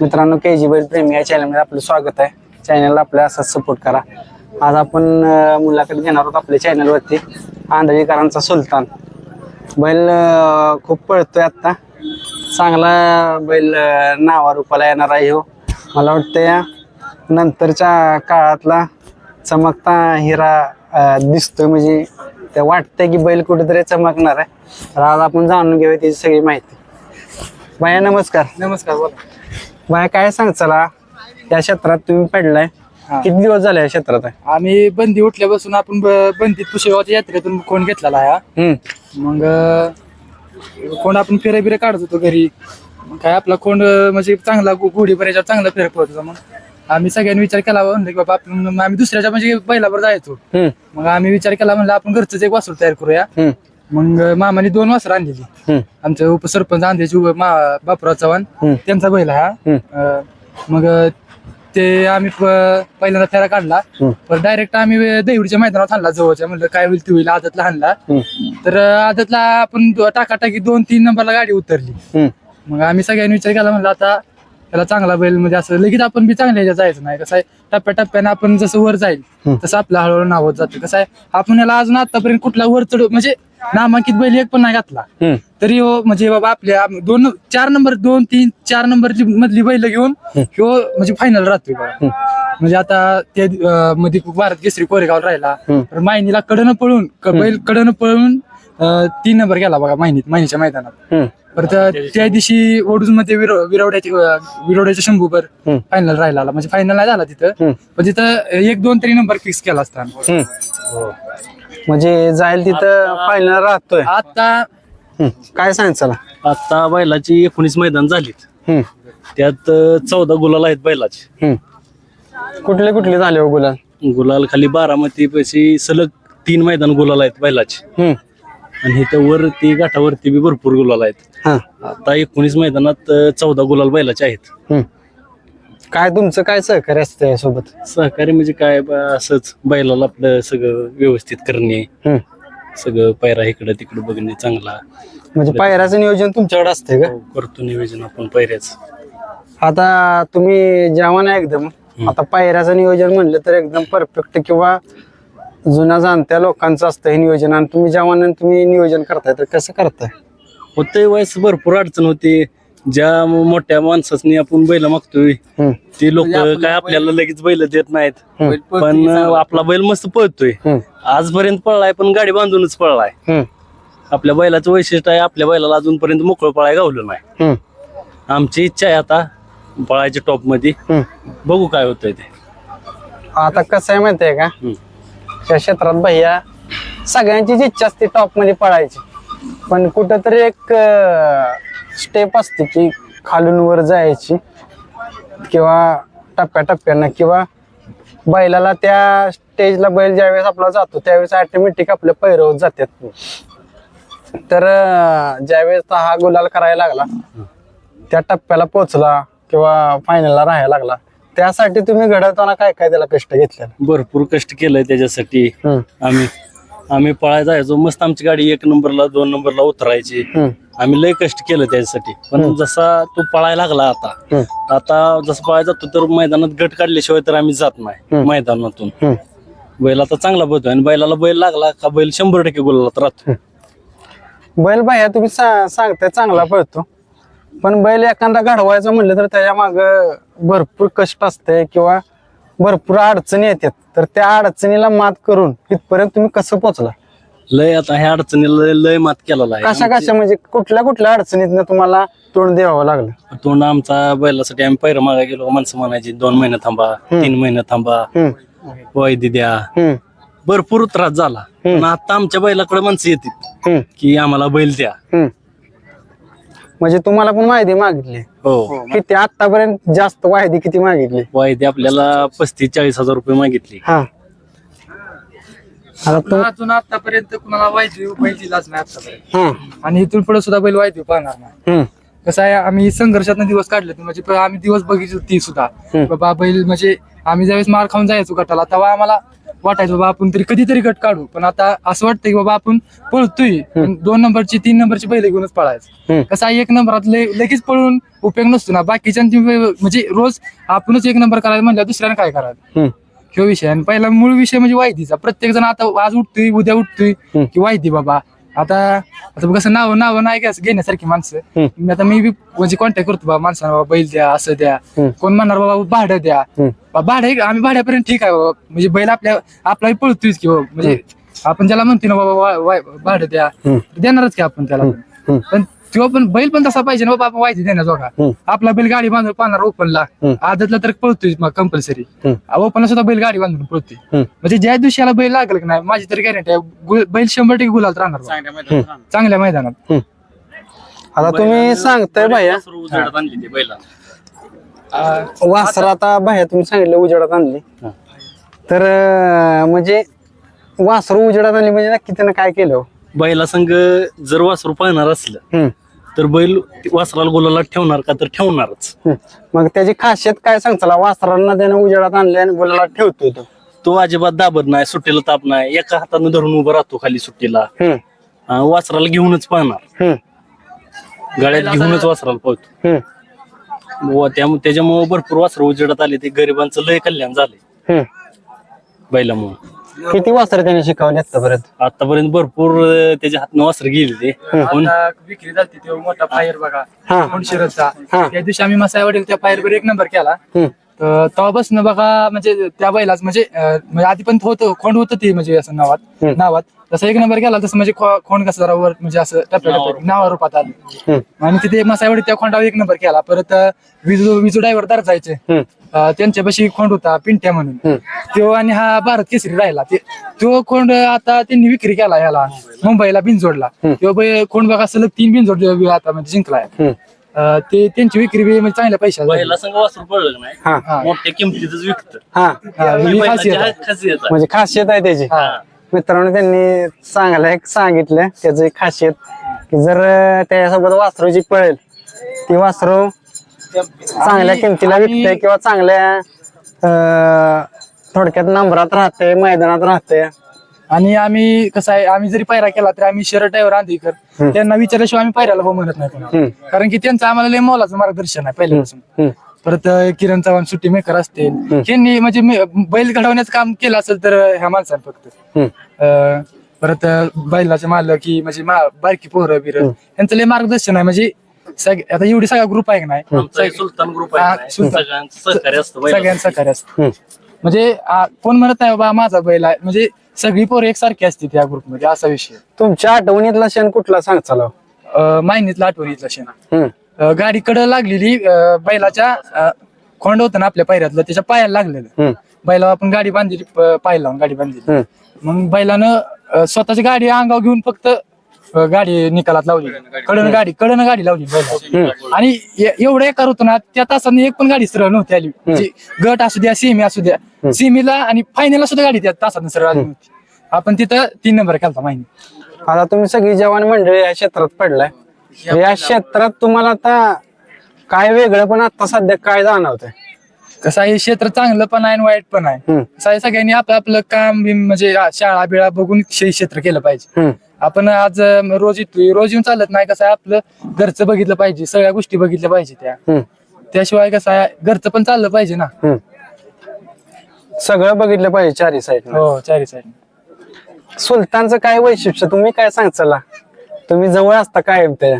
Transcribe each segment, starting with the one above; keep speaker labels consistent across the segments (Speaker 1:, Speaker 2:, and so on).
Speaker 1: मित्रांनो के जी बैल प्रेमी या चॅनलमध्ये आपलं स्वागत आहे. चॅनलला आपल्या असाच सपोर्ट करा. आज आपण मुलाखत घेणार आहोत आपल्या चॅनलवरती आंधळीकरांचा सुलतान. बैल खूप पळतोय आत्ता. चांगला बैल नावारूपाला येणार आहे हो. मला वाटतं या नंतरच्या काळातला चमकता हिरा दिसतोय. म्हणजे ते वाटतंय की बैल कुठेतरी चमकणार आहे. तर आज आपण जाणून घेऊया त्याची सगळी माहिती. बाया नमस्कार.
Speaker 2: नमस्कार बोला.
Speaker 1: बाया काय सांग चला. या क्षेत्रात तुम्ही पडलाय.
Speaker 2: हा.
Speaker 1: किती दिवस झाले या क्षेत्रात आहे?
Speaker 2: आम्ही बंदी उठल्यापासून आपण ब- बंदीत पुशेगावच्या यात्रेतून कोण घेतलेला आहे हा.
Speaker 1: हम्म.
Speaker 2: मग अं, कोण आपण फेऱ्या बिऱ्या काढत होतो घरी. मग काय आपला कोण अं, म्हणजे चांगला गो- घोडी चांगला फेऱ्या पडत होता मग. आम्ही सगळ्यांनी विचार केला म्हणलं की बाबा आपण आम्ही दुसऱ्याच्या म्हणजे बैलावर जायचो.
Speaker 1: हम्म.
Speaker 2: मग आम्ही विचार केला म्हणलं आपण घरचंच एक वासरू तयार करूया.
Speaker 1: हम्म.
Speaker 2: मग मामाने दोन वासरं आणलेली. आमचे उपसरपंच आंध्याचे बापराव चव्हाण. त्यांचा बैल हा. अं, मग ते आम्ही प- पहिल्यांदा फेरा काढला. पण डायरेक्ट आम्ही देवडीच्या मैदानात आणला जवळच्या. म्हणलं काय होईल ते होईल आदतला आणला तर आदतला आपण दो- टाकाटाकी दोन तीन नंबरला गाडी उतरली. मग आम्ही सगळ्यांनी विचार केला म्हणलं आता त्याला चांगला बैल म्हणजे असं लगेच आपण बी चांगल्या ह्याच्यात जायचं नाही. कसं आहे टप्प्याटप्प्याने आपण जसं वर जाईल. तसं आपलं हळूहळू नाव होत जातं. कसं आहे आपण याला अजून आतापर्यंत कुठला वर चढ म्हणजे नामांकित बैल एक पण नाही घातला. तरी हो म्हणजे बाबा आपल्या आम- दोन चार नंबर दोन तीन चार नंबरची मधली बैल घेऊन ह्यो म्हणजे फायनल राहतोय बघा म्हणजे आता ते अं, मध्ये भारत केसरी कोरेगाव राहिला.
Speaker 1: हम्म.
Speaker 2: तर मायनीला कडनं पळून क- बैल कडनं पळून अं, तीन नंबर गेला बघा मायनीत मायनीच्या मैदानात.
Speaker 1: हम्म.
Speaker 2: परत त्या दिवशी ओडूजमध्ये विरवड्याची विरवड्याच्या शंभूवर
Speaker 1: हम्म.
Speaker 2: फायनल राहिला. म्हणजे फायनल नाही झाला तिथं.
Speaker 1: हम्म.
Speaker 2: पण तिथं एक दोन तरी नंबर फिक्स केला असता
Speaker 1: हम्म. म्हणजे जाईल तिथं फायनल राहतोय.
Speaker 2: आता
Speaker 1: हम्म. काय सांग चला
Speaker 3: आता बैलाची एकोणीस मैदान झालीत.
Speaker 1: हम्म.
Speaker 3: त्यात चौदा गुलाल आहेत बैलाचे.
Speaker 1: हम्म. कुठले कुठले झाले हो गुलाल?
Speaker 3: गुलाल खाली बारामती पैसे सलग तीन मैदान गुलाल आहेत बैलाचे.
Speaker 1: हम्म.
Speaker 3: आणि इथं वरती घाटावरती बी भरपूर गुलाल आहेत.
Speaker 1: हा.
Speaker 3: आता एकोणीस मैदानात चौदा गुलाल बैलाचे आहेत.
Speaker 1: हम्म. काय तुमचं काय सहकार्य असतं यासोबत
Speaker 3: सहकारी म्हणजे काय बा, असंच बैलाला आपलं सगळं व्यवस्थित करणे
Speaker 1: हम्म.
Speaker 3: सगळं पायरा इकडं तिकडं बघणे चांगला.
Speaker 1: म्हणजे पायऱ्याचं नियोजन तुमच्याकडे असते का?
Speaker 3: हो, करतो नियोजन आपण पायऱ्याच.
Speaker 1: आता तुम्ही आहे एकदम आता पायऱ्याचं नियोजन म्हणलं तर एकदम परफेक्ट किंवा जुन्या जाणत्या लोकांचं असतं हे नियोजन आणि तुम्ही जवान तुम्ही नियोजन करताय तर कसं करताय?
Speaker 3: होते वयस भरपूर अडचण होती. ज्या मोठ्या माणसानी आपण बैल मागतोय
Speaker 1: हम्म,
Speaker 3: ते लोक काय आपल्याला लगेच बैल देत नाहीत. पण आपला बैल मस्त पळतोय.
Speaker 1: हम्म,
Speaker 3: आजपर्यंत पळलाय पण गाडी बांधूनच पळलाय.
Speaker 1: हम्म,
Speaker 3: आपल्या बैलाचं वैशिष्ट्य आहे आपल्या बैलाला अजूनपर्यंत मोकळं पळाय गावलं नाही.
Speaker 1: हम्म,
Speaker 3: आमची इच्छा आहे आता पळायच्या टॉपमध्ये
Speaker 1: हम्म.
Speaker 3: बघू काय होतंय ते.
Speaker 1: आता कसं आहे माहितीये का?
Speaker 3: हम्म.
Speaker 1: त्या क्षेत्रात भैया सगळ्यांचीच इच्छा असते टॉपमध्ये पळायची. पण कुठंतरी एक स्टेप असते की खालून वर जायची किंवा टप्प्याटप्प्यानं किंवा बैलाला त्या स्टेजला बैल ज्यावेळेस आपला जातो त्यावेळेस ऑटोमॅटिक आपले पैरवत जातात. तर ज्यावेळेस हा गुलाल करायला लागला त्या टप्प्याला पोचला किंवा फायनलला राहायला लागला त्यासाठी तुम्ही घडवताना काय काय त्याला कष्ट घेतलेला?
Speaker 3: भरपूर कष्ट केलंय त्याच्यासाठी.
Speaker 1: हम्म,
Speaker 3: आम्ही आम्ही पळाय जायचो मस्त आमची गाडी एक नंबरला दोन नंबरला उतरायची.
Speaker 1: हम्म,
Speaker 3: आम्ही लय कष्ट केलं त्याच्यासाठी. पण जसा तो पळायला लागला आता आता जसं पळायला जातो तर मैदानात गट काढल्याशिवाय तर आम्ही जात नाही
Speaker 1: हम्म.
Speaker 3: मैदानातून.
Speaker 1: हम्म.
Speaker 3: बैल आता चांगला पळतोय आणि बैलाला बैल लागला का बैल शंभर टक्के गुलालात राहतो.
Speaker 1: बैल बाया तुम्ही सा- सांगताय चांगला पळतो. पण बैल एखादा घडवायचं म्हणलं तर त्याच्या माग भरपूर कष्ट असते किंवा भरपूर अडचणी येतात. तर त्या अडचणीला मात करून इथपर्यंत तुम्ही कसं पोचला
Speaker 3: लय आता ह्या अडचणीला लय- मात केलेला
Speaker 1: कशा
Speaker 3: आहे
Speaker 1: कशा म्हणजे कुठल्या कुठल्या अडचणीतनं तुम्हाला तोंड द्यावं लागलं?
Speaker 3: तोंड आमचा बैलासाठी आम्ही पैर मागा गेलो. माणसं म्हणायची दोन महिने थांबा तीन महिने थांबा वायदी द्या. भरपूर त्रास झाला. पण आता आमच्या बैलाकडे माणसं
Speaker 1: हम्म,
Speaker 3: की आम्हाला बैल द्या.
Speaker 1: म्हणजे तुम्हाला पण माहिती मागितली.
Speaker 3: हो.
Speaker 1: किती आतापर्यंत जास्त माहिती किती मागितली?
Speaker 3: वायदी आपल्याला पस्तीस चाळीस हजार रुपये मागितली.
Speaker 1: हा. आता
Speaker 2: अजून आतापर्यंत कुणाला वायदू बैल दिलाच नाही आतापर्यंत
Speaker 1: हा.
Speaker 2: आणि इथून पुढे सुद्धा बैल वायदू पाहणार नाही.
Speaker 1: हम्म,
Speaker 2: कसं आहे आम्ही संघर्षात दिवस काढले म्हणजे प- आम्ही दिवस बघितले ती सुद्धा.
Speaker 1: हम्म.
Speaker 2: बाबा बैल म्हणजे आम्ही ज्यावेळेस मार खाऊन जायचो गटाला तेव्हा आम्हाला वाटायचं बाबा आपण तरी कधीतरी गट काढू. पण आता असं वाटतं की बाबा आपण पळतोय. पण दोन नंबरची तीन नंबरची बैल घेऊनच. पळायचं. कसं एक नंबरात लगेच पळून उपयोग नसतो ना. बाकीच्यांची वे- म्हणजे रोज आपणच एक नंबर करायला म्हणलं दुसऱ्याने काय करायचं. ह्यो विषय. आणि पहिला मूळ विषय म्हणजे वायदीचा. प्रत्येक जण आता आज उठतोय उद्या उठतोय. की वायदी बाबा आता आता कसं नाव नाव नाही घ्यायचं घेण्यासारखी माणसं. मी आता मी बी म्हणजे कॉन्टॅक्ट करतो बाबा माणसांना बाबा बैल द्या असं द्या. कोण म्हणणार बाबा भाडं द्या. बा- भाडं आम्ही भाड्यापर्यंत ठीक आहे बाबा म्हणजे बैल आपल्या आपला पळतोयच की बाबा म्हणजे आपण ज्याला म्हणतो ना बाबा वा- वा- भाडं द्या. देणारच की आपण त्याला पण.
Speaker 1: हम्म.
Speaker 2: पण तो पण बैल पण तसा पाहिजे ना बाबा आपण वायदी देण्याजोगा. आपला बैल गाडी बांधून पाहणार ओपनला. आदतला तर पळतोय मग कंपल्सरी. ओपनला सुद्धा बैल गाडी बांधून पळतोय
Speaker 1: हम्म.
Speaker 2: म्हणजे ज्या दिवशी याला बैल लागल की नाही माझी तरी गॅरंटी आहे बैल शंभर टक्के गुलाल राहणार. चांगल्या मैदानात
Speaker 1: आता तुम्ही सांगताय भैया
Speaker 3: वासरू
Speaker 1: आता भैया तुम्ही सांगितलं उजेडात आणली तर म्हणजे वासरू उजेडात आणली म्हणजे नक्की त्यानं काय केलं?
Speaker 3: बैला संघ जर वासरू पाहणार असलं
Speaker 1: हम्म.
Speaker 3: तर बैल वासराला गोलाला ठेवणार का तर ठेवणारच
Speaker 1: हम्म. मग त्याची खासियत काय सांगताला वासरांना त्यानं उजेडात आणले आणि बोलायला ठेवतोय तो
Speaker 3: तो अजिबात दाबत नाही सुट्टीला ताप नाही एका हातानं धरून उभा राहतो खाली सुट्टीला
Speaker 1: हम्म.
Speaker 3: अं, वासराला घेऊनच पाहणार
Speaker 1: हम्म.
Speaker 3: गाड्यात घेऊनच वासराला पाहतो
Speaker 1: हम्म.
Speaker 3: व त्यामुळे त्याच्यामुळे भरपूर वासर उजेडात आले ते गरिबांचं लय कल्याण झालंय
Speaker 1: हम्म.
Speaker 3: बैलामुळे
Speaker 1: किती वासर त्याने शिकवले आतापर्यंत?
Speaker 3: आतापर्यंत भरपूर अं, त्याच्या हातनं वासर गेले ते.
Speaker 2: आता विक्री झाली तो मोठा फायर बघा.
Speaker 1: हा. हा.
Speaker 2: त्या दिवशी आम्ही मसाई वडील त्या फायर वर एक नंबर केला.
Speaker 1: हम्म.
Speaker 2: तर तेव्हापासून बघा म्हणजे त्या बैलाच म्हणजे अं, म्हणजे आधी पण होतं खोंड होतं ते म्हणजे असं नावात.
Speaker 1: हम्म.
Speaker 2: नावात. तसं एक नंबर केला तसं म्हणजे खो- खोंड कसं जरा वर म्हणजे असं टप्प्या नावा रूपात आलं.
Speaker 1: हम्म.
Speaker 2: आणि तिथे मसाईवडी त्या खोंडावर एक नंबर केला. परत अं, विजू विजू ड्रायव्हर दर जायचे.
Speaker 1: हम्म.
Speaker 2: अं, त्यांच्यापाशी खोंड होता पिंट्या म्हणून. तो आणि हा भारत केसरी राहिला ते तो खोंड आता त्यांनी विक्री केला याला मुंबईला बिनजोडला तो बै- खोंड बघा सलग तीन बिनजोड आता म्हणजे जिंकलाय. अं, ते त्यांची विक्री बी म्हणजे चांगल्या पैशात झाली.
Speaker 3: बैला संघ वासरू पडलं नाही
Speaker 1: हा
Speaker 2: हा.
Speaker 3: मोठ्या किमतीतच विकत
Speaker 1: हा
Speaker 2: हा, ही खासियत आहे.
Speaker 3: खासियत आहे.
Speaker 1: म्हणजे खासियत आहे त्याची
Speaker 2: हा.
Speaker 1: मित्रांनो त्यांनी सांगायला एक सांगितलं त्याचं एक खासियत की जर अं, त्याच्यासोबत वासरूची पळेल ती वासरू चांगल्या किमतीला विकते किंवा चांगल्या अं, थोडक्यात नंबरात राहते मैदानात राहते
Speaker 2: आणि आम्ही कसं आहे आम्ही जरी पायरा केला तर आम्ही शरद ड्रायव्हर आंधीकर त्यांना विचारल्याशिवाय आम्ही पायऱ्याला हो म्हणत नाही कोणाला.
Speaker 1: हम्म.
Speaker 2: कारण की त्यांचं आम्हाला लय मोलाचं मार्गदर्शन आहे पहिल्यापासून.
Speaker 1: हम्म.
Speaker 2: परत अं, किरण चव्हाण सुट्टी मेकर असतील. यांनी म्हणजे मे- बैल घडवण्याचं काम केलं असेल तर अं, ह्या माणसानं फक्त.
Speaker 1: हम्म.
Speaker 2: अं, परत अं, बैलाचे मालक की म्हणजे मा- बारकी पोरं बिर. यांचं लय मार्गदर्शन आहे. म्हणजे सग आता एवढी सगळा ग्रुप आहे का नाही?
Speaker 3: आमचा सुलतान ग्रुप
Speaker 2: हा,
Speaker 3: आहे
Speaker 2: सुलतान.
Speaker 3: सगळ्यांचं सहकार्य असतं
Speaker 1: हम्म.
Speaker 2: म्हणजे आ, कोण म्हणत नाही बाबा माझा बैल आहे. म्हणजे सगळी पोरं एकसारखी असते त्या ग्रुपमध्ये असा विषय
Speaker 1: तुमच्या आठवणीतला क्षण कुठला? सांग चला.
Speaker 2: अं, मायनीतला आठवणीतला शेणा.
Speaker 1: हम्म.
Speaker 2: अं, गाडीकडे लागलेली अं, बैलाच्या अं, खोंड होतं ना आपल्या पायऱ्यातलं त्याच्या पायाला लागलेलं.
Speaker 1: हम्म.
Speaker 2: बैला आपण गाडी बांधली पाय लावून गाडी बांधली
Speaker 1: हम्म.
Speaker 2: मग बैलानं अं, स्वतःची गाडी अंगावर घेऊन फक्त अं, गाडी निकालात लावली. कडन गाडी. कडन गाडी लावली आणि ए- एवढं एकार होतं ना त्या तासाने एक पण गाडी सरळ नव्हती आली. म्हणजे गट असू द्या सेमी असू द्या सेमीला आणि फायनलला सुद्धा गाडी त्या तासाने सरळ आली नव्हती. आपण तिथं तीन नंबर केलता माहिती.
Speaker 1: आता तुम्ही सगळी जवान मंडळी या क्षेत्रात पडलाय. या क्षेत्रात तुम्हाला आता काय वेगळं पण आता सध्या काय जाणवतंय?
Speaker 2: कसं आहे हे क्षेत्र चांगलं पण आहे आणि वाईट पण आहे.
Speaker 1: हम्म.
Speaker 2: कसं आहे सगळ्यांनी आपलं आपलं काम बिम म्हणजे आ- शाळा बिळा बघून क्षेत्र केलं पाहिजे.
Speaker 1: हम्म.
Speaker 2: आपण आज अं, रोज येतोय रोज येऊन चालत नाही कसं आहे आपलं घरचं बघितलं पाहिजे सगळ्या गोष्टी बघितल्या पाहिजे त्या.
Speaker 1: हम्म.
Speaker 2: त्याशिवाय कसं आहे घरचं पण चाललं पाहिजे ना.
Speaker 1: हम्म. सगळं बघितलं पाहिजे चारी साईड
Speaker 2: हो चारी साईड
Speaker 1: सुलतानचं काय वैशिष्ट्य? तुम्ही काय सांगचला तुम्ही जवळ असता कायम ते.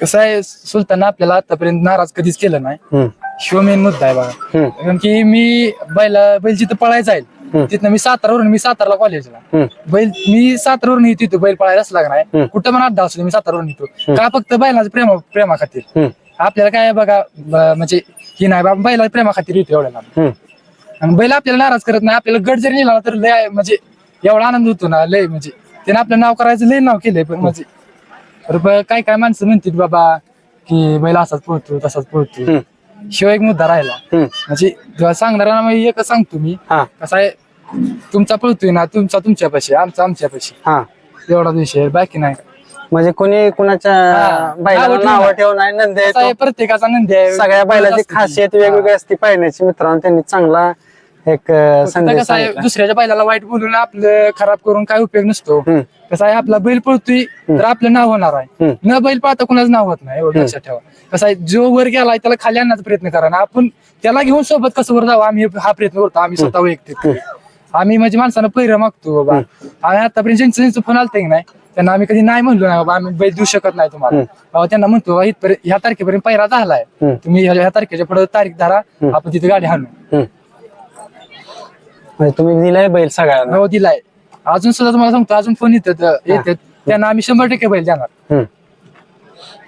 Speaker 2: कसं आहे सुलतान आपल्याला आतापर्यंत नाराज कधीच केलं नाही.
Speaker 1: हम्म.
Speaker 2: शिव मेन मुद्दा आहे बघा
Speaker 1: हम्म.
Speaker 2: कारण की मी बैला बैल जिथं पळायला जाईल तिथं मी सातारावरून मी साताराला कॉलेजला
Speaker 1: हम्म.
Speaker 2: बैल मी सातारावरून येतो तिथं बैल पळायलाच लागणार कुठं पण अड्डा असू दे, मी सातारावरून येतो का फक्त बैलाचं प्रेमा प्रेमा खातीर
Speaker 1: हम्म.
Speaker 2: आपल्याला काय बघा ब- म्हणजे ही नाही बाबा बैला प्रेमा खातीर येतो एवढ्या लांब
Speaker 1: हम्म.
Speaker 2: आणि बैल आपल्याला नाराज करत नाही आपल्याला गड जरी नेला ना तर लय म्हणजे एवढा आनंद होतो ना लय म्हणजे त्याने आपलं नाव करायचं लय नाव केलंय पण म्हणजे तर ब- काय काय माणसं म्हणतात बाबा की बैल असाच पळतो तसाच पळतो
Speaker 1: हम्म.
Speaker 2: शिवाय एक मुद्दा राहिला
Speaker 1: हम्म.
Speaker 2: म्हणजे सांगणारा मी एकच सांगतो मी
Speaker 1: हा
Speaker 2: कसं आहे तुमचा पळतोय ना तुमचा तुमच्यापाशी आमचा आमच्यापाशी
Speaker 1: हा
Speaker 2: एवढा विषय आहे, बाकी नाही
Speaker 1: म्हणजे कोणी कुणाच्या
Speaker 2: हा.
Speaker 1: बैलाला
Speaker 2: नावं
Speaker 1: नाव
Speaker 2: ठेवणार.
Speaker 1: ठेवून आहे नंद
Speaker 2: कसं आहे,
Speaker 1: येतो
Speaker 2: प्रत्येकाचा नंदी आहे
Speaker 1: सगळ्या बैलाची. खासियत वेगवेगळी असते पाहण्याची मित्रांनो त्यांनी चांगला एक अं, संदेश
Speaker 2: कसं आहे
Speaker 1: सांगितला.
Speaker 2: दुसऱ्याच्या बैलाला वाईट बोलून आपलं खराब करून काय उपयोग नसतो.
Speaker 1: हम्म.
Speaker 2: कसं आहे आपला बैल पळतोय तर आपलं नाव होणार आहे.
Speaker 1: हम्म.
Speaker 2: न बैल पाहता कुणाचं नाव होत नाही एवढं लक्षात ठेवा. कसं आहे जो वर गेलाय त्याला खाली आणण्याचा प्रयत्न करा. आणि आपण त्याला घेऊन सोबत कसं वर जावं आम्ही हा प्रयत्न करतो आम्ही स्वतः वैयक्तिक. आम्ही म्हणजे माणसानं पहिरं मागतो बाबा. आणि आतापर्यंत ज्यांचं ज्यांचं फोन आलता की नाही त्यांना आम्ही कधी नाही म्हणलो नाही बाबा आम्ही बैल देऊ शकत नाही तुम्हाला. बाबा त्यांना म्हणतो बाबा इथपर्यंत ह्या तारखेपर्यंत पहिरा झालाय.
Speaker 1: हम्म.
Speaker 2: तुम्ही ह्या ह्या तारखेच्या पुढे तारीख धरा आपण तिथे गाडी
Speaker 1: हम्म. म्हणजे तुम्ही दिलाय बैल सगळ्यांना.
Speaker 2: हो दिलाय. अजून सुद्धा तुम्हाला सांगतो अजून फोन येतात येतात. त्यांना आम्ही शंभर टक्के बैल देणार.
Speaker 1: हम्म.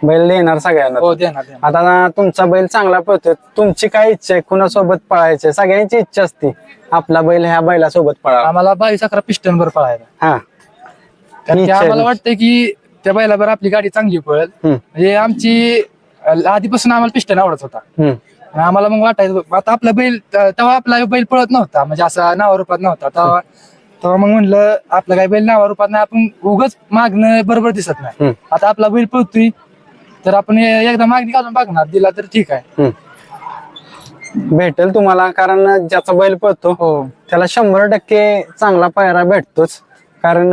Speaker 1: बैल देणार सगळ्यांना.
Speaker 2: हो देणार देणार.
Speaker 1: आता तुमचा बैल चांगला पळतोय. तुमची काय इच्छा आहे? कुणासोबत पळायची? सगळ्यांची इच्छा असते. आपला बैल ह्या बैलासोबत पळा
Speaker 2: आम्हाला बावीस अकरा पिस्टन वर पळायला.
Speaker 1: हा.
Speaker 2: कारण की
Speaker 1: इच्छा आहे.
Speaker 2: आम्हाला वाटतं की त्या बैलावर आपली गाडी चांगली पळेल.
Speaker 1: हम्म.
Speaker 2: म्हणजे आमची अं, आधीपासून आम्हाला पिस्टन आवडत होता.
Speaker 1: हम्म.
Speaker 2: आणि आम्हाला मग वाटायचं आता आपला बैल तेव्हा आपला बैल पळत नव्हता म्हणजे असा नावा रूपात नव्हता. तेव्हा तेव्हा मग म्हणलं आपला काय बैल नावा रूपात नाही आपण उगाच मागणं बरोबर दिसत नाही. आता आपला बैल पळतोय तर आपण एकदा मागणी घालून बघणार दिला तर ठीक आहे.
Speaker 1: भेटेल तुम्हाला कारण ज्याचा बैल पळतो
Speaker 2: हो.
Speaker 1: त्याला शंभर टक्के चांगला पायरा भेटतोच. कारण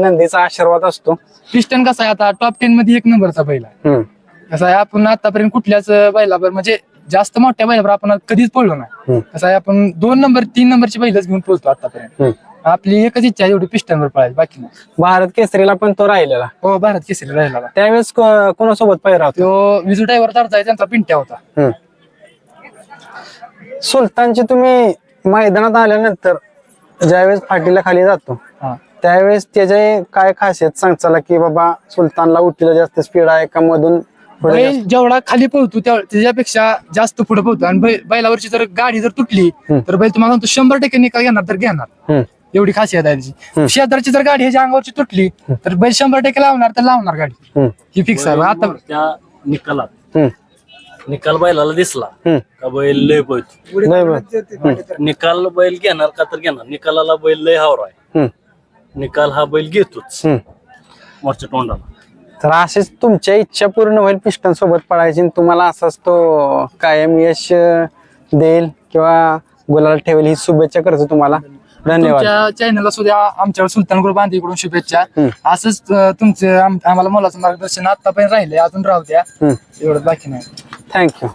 Speaker 1: नंदीचा आशीर्वाद असतो.
Speaker 2: पिस्टन कसा आहे आता? टॉप टेन मध्ये एक नंबरचा बैल आहे. कसं आहे? आपण आतापर्यंत कुठल्याच बैलावर म्हणजे जास्त मोठ्या बैलावर आपण कधीच पळलो नाही. कसं आहे आपण दोन नंबर तीन नंबरची बैलच घेऊन पळतो आतापर्यंत. आपली एकच इच्छा आहे एवढी पिस्टनवर पळायची बाकी नाही
Speaker 1: भारत केसरीला पण तो राहिलेला
Speaker 2: हो भारत केसरी राहिला
Speaker 1: त्यावेळेस को- कोणासोबत पायरा होता
Speaker 2: तो विजू ड्रायव्हर चढता त्यांचा पिंट्या होता
Speaker 1: हम्म. सुलतानची तुम्ही मैदानात आल्यानंतर ज्यावेळेस फाटीला खाली जातो
Speaker 2: हा.
Speaker 1: त्यावेळेस त्याचे काय खासियत सांगचाला की बाबा सुलतानला उठीला जास्त स्पीड आहे का मधून
Speaker 2: बैल जेवढा खाली पळतो त्या- त्याच्यापेक्षा जास्त पुढे पळतो आणि बैल- बैलावरची जर गाडी जर तुटली
Speaker 1: हम्म.
Speaker 2: तर बैल तुम्हाला सांगतो शंभर टक्के निकाल घेणार तर घेणार
Speaker 1: हम्म.
Speaker 2: एवढी खासियत आहे त्याची. शेजारची जर गाडी ह्याच्या अंगावरची तुटली तर बैल शंभर टक्के लावणार तर लावणार गाडी
Speaker 1: हम्म.
Speaker 2: ही फिक्स आहे आता
Speaker 3: त्या निकालात
Speaker 1: हम्म.
Speaker 3: निकाल बैलाला दिसला
Speaker 1: हम्म.
Speaker 3: का बैल लय पळतो
Speaker 1: बरं.
Speaker 3: निकाल बैल घेणार का तर घेणार निकालाला बैल लय हावर आहे
Speaker 1: हम्म.
Speaker 3: निकाल हा बैल घेतोच
Speaker 1: हम्म.
Speaker 3: मोठ्या तोंडाला
Speaker 1: तर असेच तुमच्या इच्छा पूर्ण होईल पिस्टन सोबत पळायची आणि तुम्हाला असाच तो कायम यश देईल किंवा गुलाल ठेवेल ही शुभेच्छा करतो तुम्हाला. धन्यवाद.
Speaker 2: चॅनलला सुद्धा आमच्यावर सुलतान ग्रुप बांधीकडून शुभेच्छा. असंच तुमचं आम- आम्हाला मोलाचं मार्गदर्शन आतापर्यंत राहिले अजून राहू द्या. एवढं बाकी नाही.
Speaker 1: थँक्यू